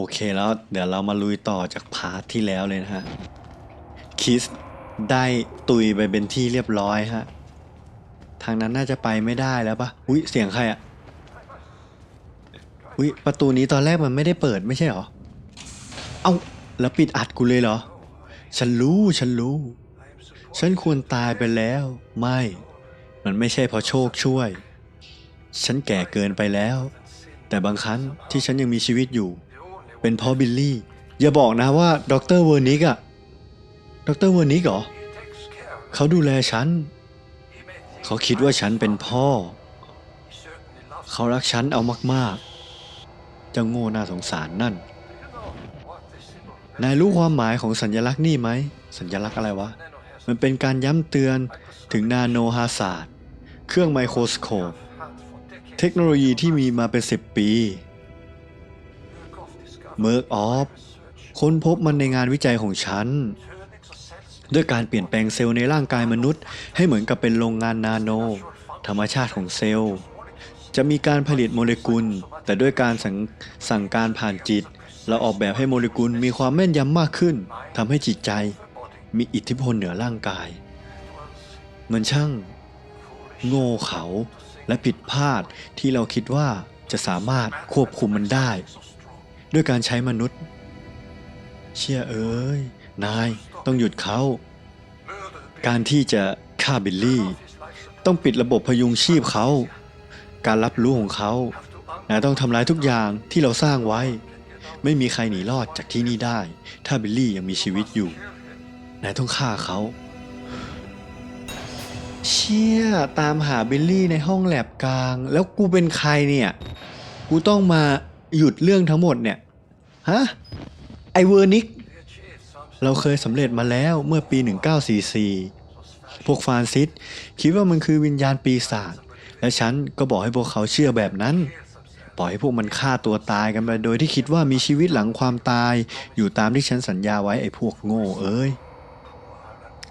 อเคแล้วเดี๋ยวเรามาลุยต่อจากพาร์ทที่แล้วเลยนะฮะ คิสได้ตุยไปเป็นที่เรียบร้อยฮะ ทางนั้นน่าจะไปไม่ได้แล้วปะอุ้ยเสียงใครอะอุ้ยประตูนี้ตอนแรกมันไม่ได้เปิดไม่ใช่เหรอ เอ้าแล้วปิดอัดกูเลยเหรอ ฉันรู้ฉันรู้ ฉันควรตายไปแล้ว ไม่ มันไม่ใช่เพราะโชคช่วย ฉันแก่เกินไปแล้ว แต่บางครั้งที่ฉันยังมีชีวิตอยู่ เป็นเพราะบิลลี่ อย่าบอกนะว่าดรเวอร์นิกอะดรเวอร์นิกเหรอ เขาดูแลฉัน เขาคิดว่าฉันเป็นพ่อ เขารักฉันเอามากๆเจ้าโง่น่าสงสารนั่น นายรู้ความหมายของสัญลักษณ์นี่ไหม สัญลักษณ์อะไรวะ มันเป็นการย้ำเตือนถึงนาโนฮาศาสตร์เครื่องไมโครสโคป เทคโนโลยีที่มีมาเป็น 10 ปี เมิร์กออฟค้นพบมันในงานวิจัยของฉัน ด้วยการเปลี่ยนแปลงเซลล์ในร่างกายมนุษย์ ให้เหมือนกับเป็นโรงงานนาโน ธรรมชาติของเซลล์ จะมีการผลิตโมเลกุล แต่ด้วยการสั่งสั่งการผ่านจิต เราออกแบบให้โมเลกุลมีความแม่นยำมากขึ้นทำให้จิตใจ มีอิทธิพลเหนือร่างกาย มันช่าง โง่เขาและผิดพลาดที่เราคิดว่าจะสามารถควบคุมมันได้ ด้วยการใช้มนุษย์ เชื่อเอ้ย นายต้องหยุดเขา การที่จะฆ่าบิลลี่ ต้องปิดระบบพยุงชีพเขา การรับรู้ของเขา นายต้องทำลายทุกอย่างที่เราสร้างไว้ ไม่มีใครหนีรอดจากที่นี่ได้ ถ้าบิลลี่ยังมีชีวิตอยู่ นายต้องฆ่าเขา เชี่ยตามหาบิลลี่ในห้องแลบกลาง แล้วกูเป็นใครเนี่ย กูต้องมา หยุดเรื่องทั้งหมดเนี่ย ฮะ ไอเวอร์นิก เราเคยสำเร็จมาแล้วเมื่อปี 1944 พวกฟานซิสคิดว่ามันคือวิญญาณปีศาจ และฉันก็บอกให้พวกเขาเชื่อแบบนั้น ปล่อยให้พวกมันฆ่าตัวตายกันไปโดยที่คิดว่ามีชีวิตหลังความตาย อยู่ตามที่ฉันสัญญาไว้ไอ้พวกโง่เอ้ย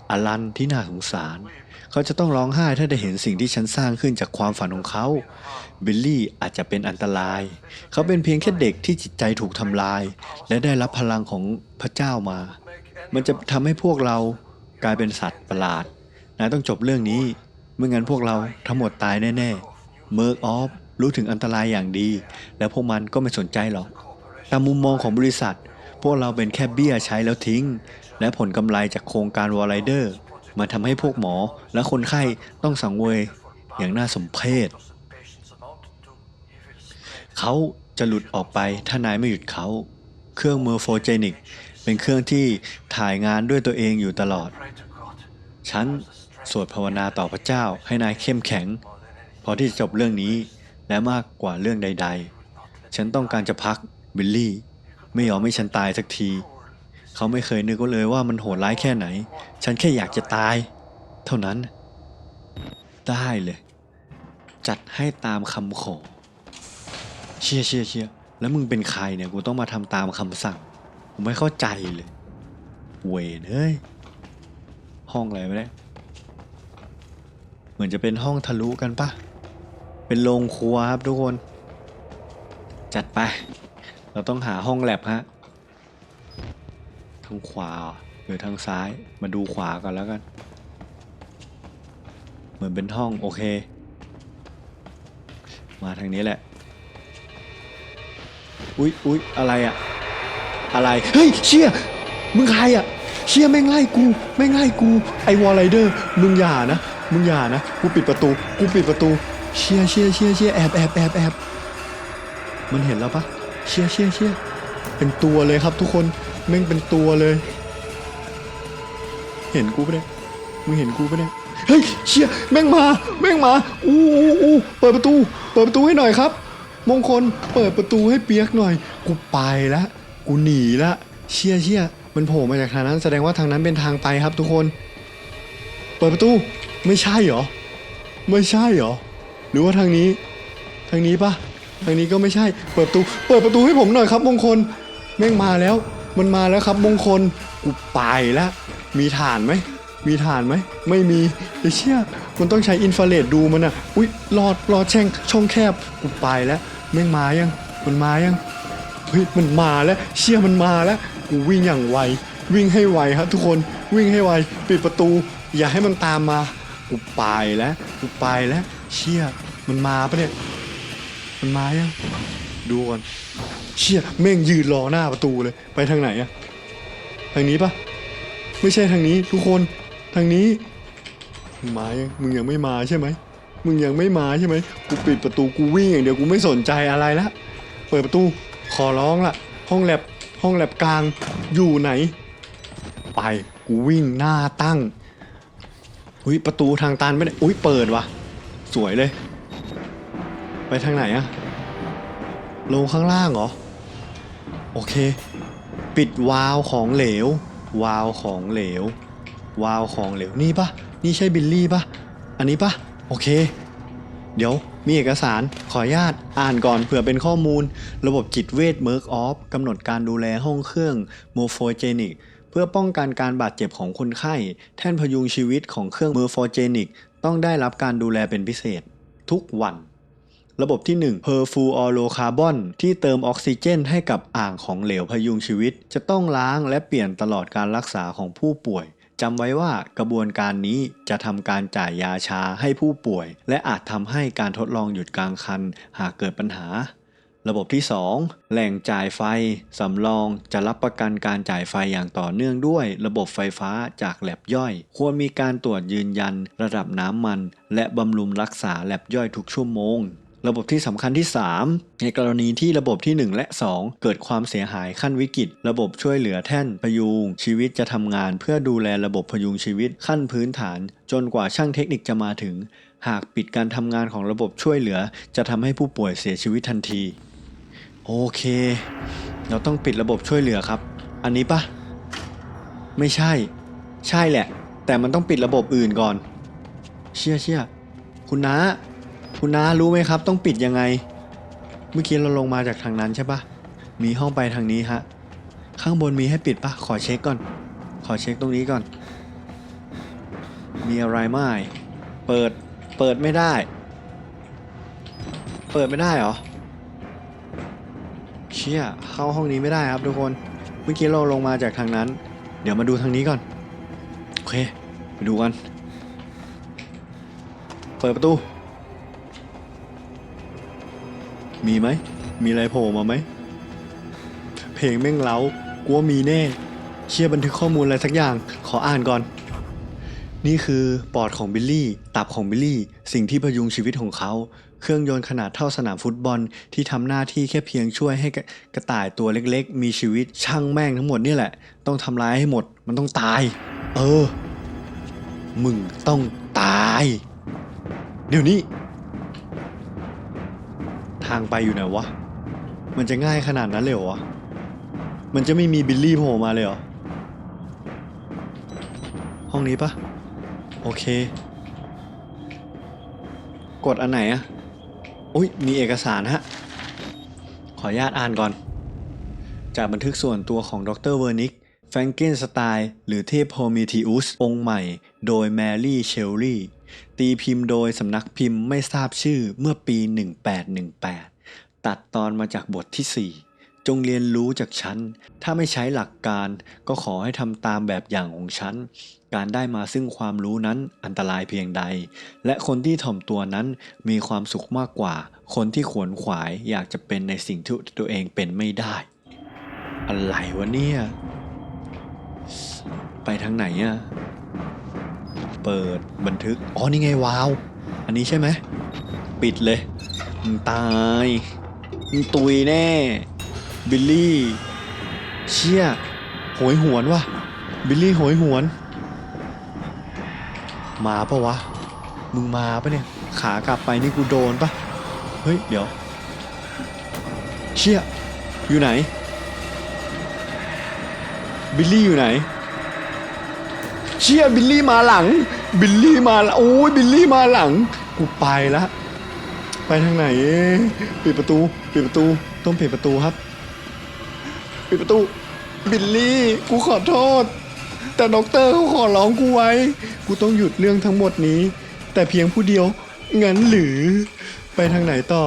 อลันที่น่าสงสาร เขาจะต้องร้องไห้ถ้าได้เห็นสิ่งที่ฉันสร้างขึ้นจากความฝันของเขา บิลลี่อาจจะเป็นอันตราย เขาเป็นเพียงแค่เด็กที่จิตใจถูกทำลาย และได้รับพลังของพระเจ้ามา มันจะทำให้พวกเรากลายเป็นสัตว์ประหลาด นายต้องจบเรื่องนี้ ไม่งั้นพวกเราทั้งหมดตายแน่ๆ เมิร์กออฟรู้ถึงอันตรายอย่างดี และพวกมันก็ไม่สนใจหรอก ตามมุมมองของบริษัท พวกเราเป็นแค่เบี้ยใช้แล้วทิ้ง และผลกำไรจากโครงการวอลไ i เดอร์มาทำให้พวกหมอและคนไข้ต้องสังเวยอย่างน่าสมเพชเขาจะหลุดออกไปถ้านายไม่หยุดเขา เครื่องเมอร์โฟเจนิกเป็นเครื่องที่ถ่ายงานด้วยตัวเองอยู่ตลอด ฉันสวดภาวนาต่อพระเจ้าให้นายเข้มแข็ง พอที่จะจบเรื่องนี้และมากกว่าเรื่องใด ๆ ฉันต้องการจะพักบิลลี่ ไม่ยอมให้ฉันตายสักที เขาไม่เคยนึกเลยว่ามันโหดร้ายแค่ไหน ฉันแค่อยากจะตาย เท่านั้น ได้เลย จัดให้ตามคำขอ เชียเชียเชียแล้วมึงเป็นใครเนี่ย กูต้องมาทำตามคำสั่ง กูไม่เข้าใจเลย เวนเฮ้ย ห้องอะไรไม่ได้ เหมือนจะเป็นห้องทะลุกันปะเป็นโรงครัวครับทุกคน จัดไป เราต้องหาห้องแลบฮะ ทางขวาหรือทางซ้าย มาดูขวากันแล้วกัน เหมือนเป็นห้องโอเค มาทางนี้แหละ อุ๊ยอุ๊ยอะไรอะอะไร เฮ้ยเชี่ย มึงใครอะเชี่ยแม่งไล่กูแม่งไล่กูไอวอลไรเดอร์มึงอย่านะ มึงอย่านะ กูปิดประตู กูปิดประตู เชี่ยเชี่ยเชี่ยเชี่ยแอบแอบแอบแอบมันเห็นแล้วปะเชี่ยเชี่ยเชี่ยเป็นตัวเลยครับทุกคน แม่งเป็นตัวเลย เห็นกูปะเนี่ยมึงเห็นกูปะเนี่ยเฮ้ยเชี่ยแม่งมาแม่งมาอู้อู้อู้เปิดประตู เปิดประตูให้หน่อยครับ มงคลเปิดประตูให้เปียกหน่อย กูไปละกูหนีละเชี่ยเชี่ยมันโผล่มาจากทางนั้น แสดงว่าทางนั้นเป็นทางไปครับทุกคน เปิดประตูไม่ใช่เหรอไม่ใช่เหรอหรือว่าทางนี้ ทางนี้ปะทางนี้ก็ไม่ใช่ เปิดประตู เปิดประตูให้ผมหน่อยครับ มงคลแม่งมาแล้ว มันมาแล้วครับมงคลกูไปและมีฐานไหมมีฐานไหมไม่มีไอ้เชี่ยมันต้องใช้อินฟราเรดดูมันอะอุ๊ยรอดรอดแช่งช่องแคบกูไปแล้วแม่งมายังมันมายังเฮ้ยมันมาแล้วเชี่ยมันมาแล้วกูวิ่งอย่างไววิ่งให้ไวครับทุกคนวิ่งให้ไวปิดประตู อย่าให้มันตามมากูไปแล้วกูไปแล้วเชี่ยมันมาปะเนี่ยมันมายัง ดูก่อนเชี่ยแม่งยืนรอหน้าประตูเลย ไปทางไหนอะทางนี้ปะไม่ใช่ทางนี้ ทุกคนทางนี้มึงมายังมึงยังไม่มาใช่ไหมมึงยังไม่มาใช่ไหมกูปิดประตูกูวิ่งอย่างเดียวกูไม่สนใจอะไรละเปิดประตูขอร้องละห้องแลบห้องแลบกลางอยู่ไหน ไปกูวิ่งหน้าตั้งอุ้ยประตูทางตันไม่ได้อุ้ยเปิดวะสวยเลย ไปทางไหนอะ ลงข้างล่างเหรอ โอเค ปิดวาล์วของเหลว วาล์วของเหลว วาล์วของเหลว นี่ปะนี่ใช่บิลลี่ปะอันนี้ปะโอเค เดี๋ยวมีเอกสารขออนุญาตอ่านก่อนเผื่อเป็นข้อมูล ระบบจิตเวชเมิร์กออฟกำหนดการดูแลห้องเครื่องโมโฟเจนิกเพื่อป้องกันการบาดเจ็บของคนไข้ แท่นพยุงชีวิตของเครื่องเมอร์โฟเจนิกต้องได้รับการดูแลเป็นพิเศษ ทุกวัน ระบบที่ 1 p e r f u o r o c a r b o n ที่เติมออกซิเจนให้กับอ่างของเหลวพยุงชีวิต จะต้องล้างและเปลี่ยนตลอดการรักษาของผู้ป่วยจำไว้ว่ากระบวนการนี้จะทำการจ่ายยาชาให้ผู้ป่วย และอาจทำให้การทดลองหยุดกลางคันหากเกิดปัญหา ระบบที่ 2 แหล่งจ่ายไฟสำรองจะรับประกันการจ่ายไฟอย่างต่อเนื่องด้วย ระบบไฟฟ้าจากแลบย่อย ควรมีการตรวจยืนยัน ระดับน้ำมัน และบำรุงรักษาแลบย่อยทุกชั่วโมง ระบบที่สำคัญที่ 3 ในกรณีที่ระบบที่ 1 และ 2 เกิดความเสียหายขั้นวิกฤต ระบบช่วยเหลือแท่นพยุง ชีวิตจะทำงาน เพื่อดูแลระบบพยุงชีวิตขั้นพื้นฐาน จนกว่าช่างเทคนิคจะมาถึง หากปิดการทำงานของระบบช่วยเหลือ จะทำให้ผู้ป่วยเสียชีวิตทันที โอเค เราต้องปิดระบบช่วยเหลือครับ อันนี้ปะไม่ใช่ ใช่แหละ แต่มันต้องปิดระบบอื่นก่อน เชี่ยเชี่ยคุณน้า คุณน้ารู้ไหมครับ ต้องปิดยังไง เมื่อกี้เราลงมาจากทางนั้นใช่ปะมีห้องไปทางนี้ฮะ ข้างบนมีให้ปิดปะขอเช็คก่อน ขอเช็คตรงนี้ก่อน มีอะไรไหมเปิด เปิดไม่ได้ เปิดไม่ได้เหรอ เชี่ย เข้าห้องนี้ไม่ได้ครับทุกคน เมื่อกี้เราลงมาจากทางนั้น เดี๋ยวมาดูทางนี้ก่อน โอเค ไปดูกัน เปิดประตู มีไหม มีอะไรโผล่มาไหม เพลงแม่งเล้ากลัวมีแน่ เชี่ยบันทึกข้อมูลอะไรสักอย่าง ขออ่านก่อน นี่คือปอดของบิลลี่ ตับของบิลลี่ สิ่งที่พยุงชีวิตของเขา เครื่องยนต์ขนาดเท่าสนามฟุตบอลที่ทำหน้าที่แค่เพียงช่วยให้กระต่ายตัวเล็กๆ มีชีวิต ช่างแม่งทั้งหมดนี่แหละ ต้องทำร้ายให้หมด มันต้องตาย เออ มึงต้องตาย เดี๋ยวนี้ ทางไปอยู่ไหนวะ มันจะง่ายขนาดนั้นเลยเหรอวะ มันจะไม่มีบิลลี่โผล่มาเลยเหรอ ห้องนี้ปะโอเค กดอันไหนอะอุ้ยมีเอกสารฮะ ขออนุญาตอ่านก่อน จากบันทึกส่วนตัวของดรเวอร์นิกแฟรงเกนสไตน์หรือเทพโพมิทิอุสองค์ใหม่ โดยแมรี่เชลลี่ ตีพิมพ์โดยสำนักพิมพ์ไม่ทราบชื่อเมื่อปี 1818 ตัดตอนมาจากบทที่ 4 จงเรียนรู้จากฉัน ถ้าไม่ใช้หลักการก็ขอให้ทำตามแบบอย่างของฉัน การได้มาซึ่งความรู้นั้นอันตรายเพียงใด และคนที่ถ่อมตัวนั้นมีความสุขมากกว่า คนที่ขวนขวายอยากจะเป็นในสิ่งที่ตัวเองเป็นไม่ได้ อะไรวะเนี่ย ไปทางไหนอะ เปิดบันทึก อ๋อ นี่ไงวาว อันนี้ใช่ไหม ปิดเลยมึงตายมึงตุยแน่ บิลลี่ เชี่ยโหยหวนว่ะบิลลี่โหยหวน มาปะวะ มึงมาปะเนี่ย ขากลับไปนี่กูโดนปะเฮ้ย เดี๋ยว เชี่ยอยู่ไหน บิลลี่อยู่ไหน เชี่ยบิลลี่มาหลัง บิลลี่มาโอ้ยบิลลี่มาหลัง กูไปละไปทางไหน ปิดประตู ปิดประตู ต้องปิดประตูครับ ปิดประตู บิลลี่ กูขอโทษ แต่ด็อกเตอร์เขาขอร้องกูไว้ กูต้องหยุดเรื่องทั้งหมดนี้ แต่เพียงผู้เดียว งั้นหรือ ไปทางไหนต่อ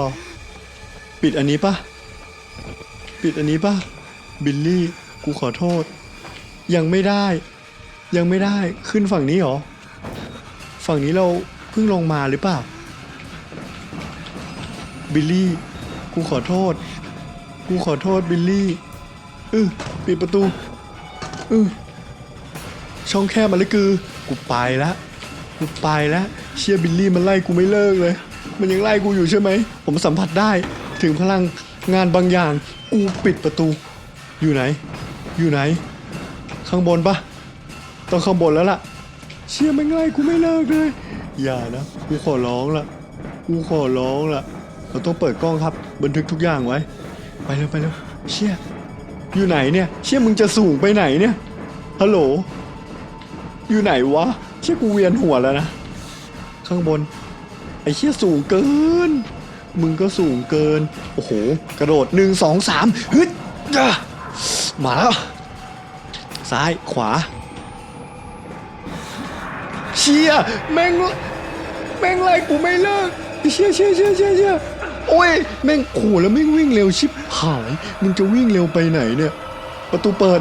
ปิดอันนี้ปะปิดอันนี้ปะบิลลี่ กูขอโทษ ยังไม่ได้ ยังไม่ได้ขึ้นฝั่งนี้เหรอ ฝั่งนี้เราเพิ่งลงมาหรือเปล่า บิลลี่ กูขอโทษ กูขอโทษบิลลี่เออปิดประตูเออช่องแคบมาเลยคือ กูไปแล้วกูไปแล้วเชียบิลลี่มันไล่กูไม่เลิกเลย มันยังไล่กูอยู่ใช่ไหม ผมสัมผัสได้ถึงพลังงานบางอย่าง กูปิดประตู อยู่ไหน อยู่ไหน ข้างบนปะ ต้องข้างบนแล้วล่ะ เชี่ยมันไล่กูไม่เลิกเลย อย่านะกูขอร้องละกูขอร้องละเราต้องเปิดกล้องครับ บันทึกทุกอย่างไว้ ไปเร็วไปเร็วเชี่ยอยู่ไหนเนี่ย เชี่ยมึงจะสูงไปไหนเนี่ยฮัลโหลอยู่ไหนวะ เชี่ยกูเวียนหัวแล้วนะข้างบน ไอ้เชี่ยสูงเกิน มึงก็สูงเกิน โอ้โห กระโดดหนึ่งสองสามฮึดมาแล้วซ้ายขวา เชี่ยแม่งแม่งไล่กูไม่เลิกเชี่ยเชี่ยเชี่ยเชี่ยเชี่ยโอ้ยแม่งโอ้โหแล้วแม่งวิ่งเร็วชิบหายมึงจะวิ่งเร็วไปไหนเนี่ย ประตูเปิด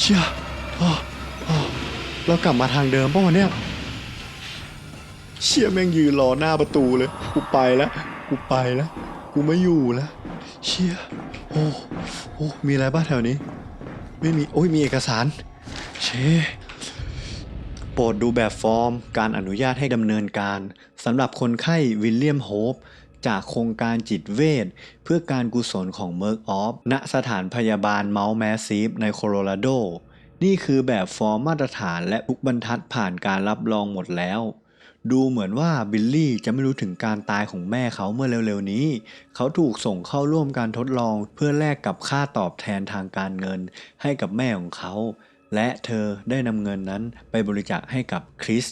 เชี่ยอ้ออ้อเรากลับมาทางเดิมป่ะวะเนี่ย เชี่ยแม่งยืนรอหน้าประตูเลย กูไปแล้วกูไปแล้วกูไม่อยู่แล้วเชี่ยโอ้โอ้มีอะไรบ้างแถวนี้ ไม่มี โอ้ยมีเอกสาร เชโปรดดูแบบฟอร์ม การอนุญาตให้ดำเนินการสำหรับคนไข้วิลเลียมโฮปจากโครงการจิตเวชเพื่อการกุศลของเม r ร์กออฟณสถานพยาบาลเมาส์แมสซีฟในโคโลราโด นี่คือแบบฟอร์มมาตรฐานและทุกบรรทัดผ่านการรับรองหมดแล้ว ดูเหมือนว่าบิลลี่จะไม่รู้ถึงการตายของแม่เขาเมื่อเร็วๆนี้ เขาถูกส่งเข้าร่วมการทดลองเพื่อแลกกับค่าตอบแทนทางการเงินให้กับแม่ของเขา และเธอได้นำเงินนั้นไปบริจาคให้กับคริส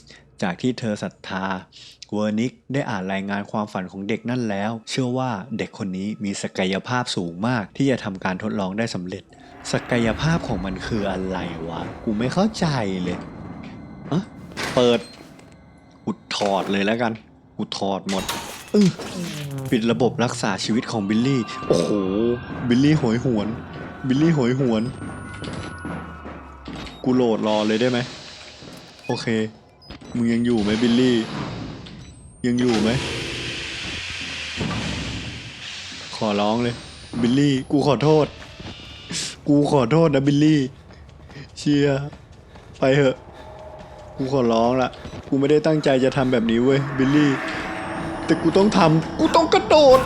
จากที่เธอศรัทธา เวอร์นิกได้อ่านรายงานความฝันของเด็กนั่นแล้ว เชื่อว่าเด็กคนนี้มีศักยภาพสูงมากที่จะทำการทดลองได้สำเร็จ ศักยภาพของมันคืออะไรวะ กูไม่เข้าใจเลยอะเปิดกูถอดเลยแล้วกันกูถอดหมดปิดระบบรักษาชีวิตของบิลลี่ โอ้โห บิลลี่โหยหวน บิลลี่โหยหวน กูโหลดรอเลยได้ไหม โอเค มึงยังอยู่ไหมบิลลี่ ยังอยู่ไหม ขอร้องเลย บิลลี่ กูขอโทษ กูขอโทษนะบิลลี่ เชียร์ไปเถอะ กูขอร้องละกูไม่ได้ตั้งใจจะทำแบบนี้เว้ยบิลลี่ แต่กูต้องทำ กูต้องกระโดด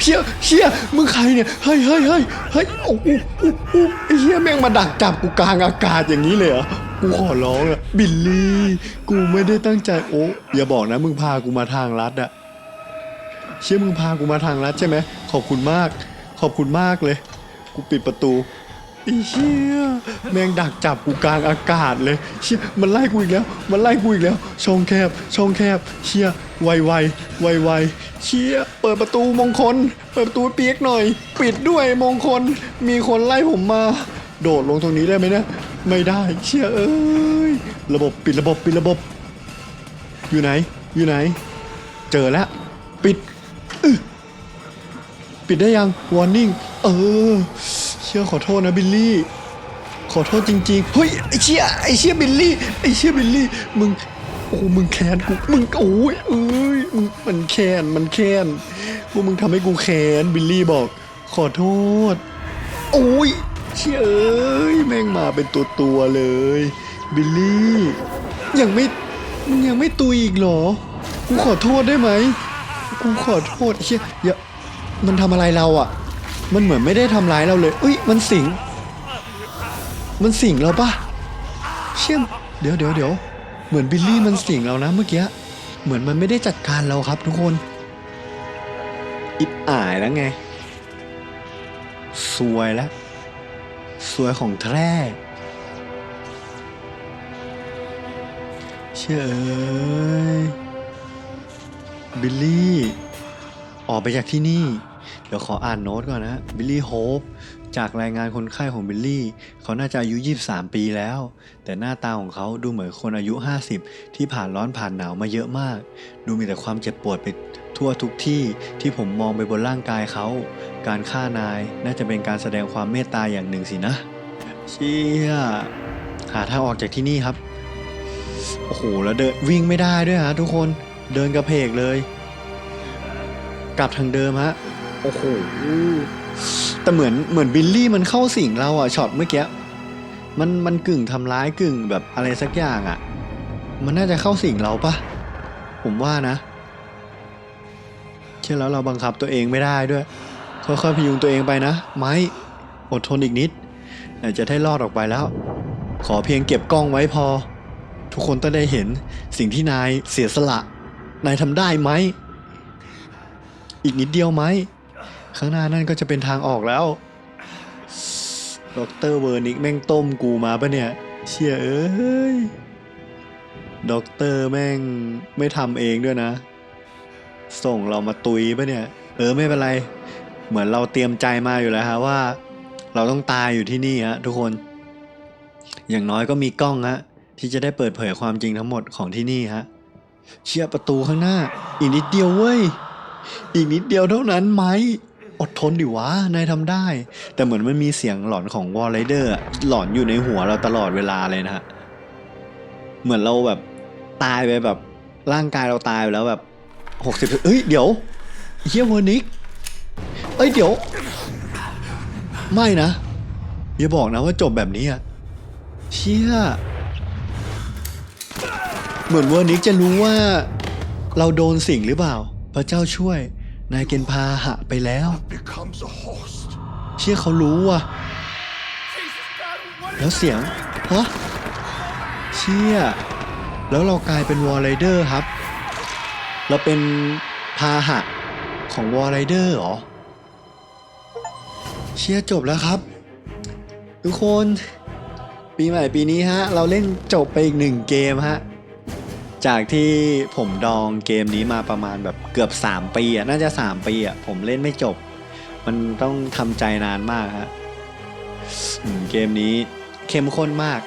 เชี่ยเชี่ยมึงใครเนี่ยเฮ้ยเฮ้ยเฮ้ยเฮ้ยโอ้โหโอ้ไอ้เชี่ยแม่งมาดักจับกูกลางอากาศอย่างนี้เลยเหรอกูขอร้องละบิลลี่ กูไม่ได้ตั้งใจโอ้อย่าบอกนะมึงพากูมาทางลัดอะเชี่ยมึงพากูมาทางลัดใช่ไหมขอบคุณมาก ขอบคุณมากเลย กูปิดประตูไอ้เชี่ยแม่งดักจับกูกลางอากาศเลยเชี่ยมันไล่กูอีกแล้ว มันไล่กูอีกแล้ว ช่องแคบ ช่องแคบเชี่ย ไวไวไวไวเชี่ยเปิดประตูมงคล เปิดประตูเปียกหน่อย ปิดด้วยมงคล มีคนไล่ผมมา โดดลงตรงนี้ได้ไหมเนี่ย ไม่ได้ เชี่ยเอ้ย ระบบปิดระบบปิดระบบ อยู่ไหน อยู่ไหน เจอแล้ว ปิด ปิดได้ยัง warning เออ เชื่อขอโทษนะบิลลี่ขอโทษจริงๆ เฮ้ยไอเชี่ยไอเชี่ยบิลลี่ไอเชี่ยบิลลี่ มึง โอ้มึงแค้นกูมึงโอ้ยเอ้ยมึงมันแค้นมันแค้นพวกมึงทำให้กูแค้นบิลลี่บอก ขอโทษ โอ้ยเชยแม่งมาเป็นตัวตัวเลย บิลลี่ยังไม่มึงยังไม่ตุยอีกเหรอ กูขอโทษได้ไหมกูขอโทษเชี่ยอย่ามันทำอะไรเราอะ มันเหมือนไม่ได้ทำร้ายเราเลยเอ้ยมันสิง มันสิงเราปะเชี่ยเดี๋ยวเดี๋ยวเดี๋ยว เหมือนบิลลี่มันสิงเรานะเมื่อกี้เหมือนมันไม่ได้จัดการเราครับทุกคนอิบอายแล้วไงสวยแล้วสวยของแท้เชื่อเอ้ยบิลลี่ ออกไปจากที่นี่ เดี๋ยวขออ่านโน้ตก่อนนะ บิลลี่โฮป จากรายงานคนไข้ของบิลลี่ เขาน่าจะอายุ 23 ปีแล้ว แต่หน้าตาของเขาดูเหมือนคนอายุ 50 ที่ผ่านร้อนผ่านหนาวมาเยอะมาก ดูมีแต่ความเจ็บปวดไปททั่วทุกที่ที่ผมมองไปบนร่างกายเขา การฆ่านายน่าจะเป็นการแสดงความเมตตาอย่างหนึ่งสินะ เชี่ยหาทางออกจากที่นี่ครับ โอ้โห แล้วเดินวิ่งไม่ได้ด้วยฮะทุกคน เดินกระเพกเลย กลับทางเดิมฮะ โอ้โห แต่เหมือนเหมือนบิลลี่มันเข้าสิงเราอะช็อตเมื่อกี้มันมันกึ่งทำร้ายกึ่งแบบอะไรสักอย่างอะมันน่าจะเข้าสิงเราปะผมว่านะเชื่อแล้วเราบังคับตัวเองไม่ได้ด้วยค่อยๆพยุงตัวเองไปนะ ไม้อดทนอีกนิดจะได้รอดออกไปแล้ว ขอเพียงเก็บกล้องไว้พอ ทุกคนต้องได้เห็นสิ่งที่นายเสียสละ นายทำได้ไหม อีกนิดเดียวไหม ข้างหน้านั่นก็จะเป็นทางออกแล้วดอกเตอรเวอร์นิกแม่งต้มกูมาปะเนี่ย เชี่ยเอ้ยด็อกเตอร์แม่งไม่ทำเองด้วยนะ ส่งเรามาตุยปะเนี่ย เออไม่เป็นไร เหมือนเราเตรียมใจมาอยู่แล้วฮะว่า เราต้องตายอยู่ที่นี่ฮะทุกคน อย่างน้อยก็มีกล้องฮะที่จะได้เปิดเผยความจริงทั้งหมดของที่นี่ฮะเชี่ยประตูข้างหน้า อีกนิดเดียวเว้ย อีกนิดเดียวเท่านั้นไหม อดทนดิวะ นายทำได้ แต่เหมือนมันมีเสียงหลอนของวอลไรเดอร์หลอนอยู่ในหัวเราตลอดเวลาเลยนะฮะ เหมือนเราแบบตายไปแบบร่างกายเราตายไปแล้วแบบหกสิบเอ้ยเดี๋ยวเฮียเวอร์นิกเอ้ยเดี๋ยว ไม่นะ อย่าบอกนะว่าจบแบบนี้อะเชี่ยเหมือนเวอร์นิกจะรู้ว่า เราโดนสิ่งหรือเปล่า พระเจ้าช่วย นายเกณฑ์พาหะไปแล้ว becomes a host. เชี่ยเขารู้ว่ะ แล้วเสียง ฮะ เชี่ย แล้วเรากลายเป็นวอลไรเดอร์ครับ เราเป็นพาหะของวอลไรเดอร์เหรอ เชี่ยจบแล้วครับ ทุกคน ปีใหม่ปีนี้ฮะ เราเล่นจบไปอีกหนึ่งเกมฮะ จากที่ผมดองเกมนี้มาประมาณแบบเกือบ 3 ปีอะน่าจะ 3 ปีอะผมเล่นไม่จบ มันต้องทำใจนานมากฮะเกมนี้เข้มข้นมาก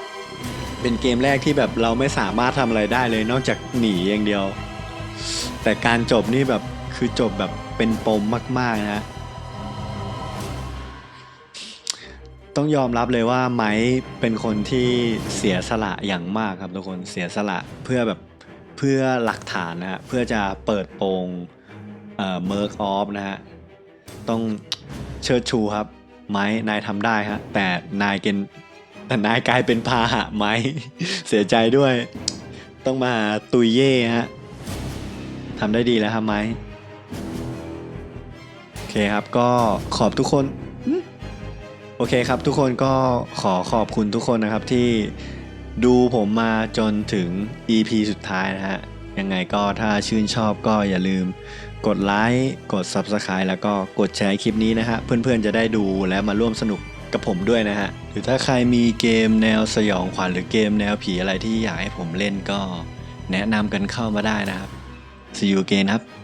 เป็นเกมแรกที่แบบเราไม่สามารถทำอะไรได้เลยนอกจากหนีอย่างเดียว แต่การจบนี่แบบคือจบแบบเป็นปมมากๆนะต้องยอมรับเลยว่าไม้เป็นคนที่เสียสละอย่างมากครับทุกคนเสียสละเพื่อแบบ เพื่อหลักฐานนะฮะเพื่อจะเปิดโปงเอ่อเมิร์กออฟนะฮะต้องเชิดชูครับ ไม้นายทำได้ฮะแต่นายเกณฑ์แต่นายกลายเป็นพาหะไม้ เสียใจด้วย ต้องมาตุยเย่ฮะทำได้ดีแล้วครับไม้โอเคครับก็ขอบทุกคนโอเคครับทุกคนก็ขอขอบคุณทุกคนนะครับที่ ดูผมมาจนถึง EP สุดท้ายนะฮะ ยังไงก็ถ้าชื่นชอบก็อย่าลืม กดไลค์กด Subscribe แล้วก็กดแชร์คลิปนี้นะฮะ เพื่อนๆจะได้ดูและมาร่วมสนุกกับผมด้วยนะฮะ หรือถ้าใครมีเกมแนวสยองขวัญหรือเกมแนวผีอะไรที่อยากให้ผมเล่นก็ แนะนำกันเข้ามาได้นะครับ See you again ครับ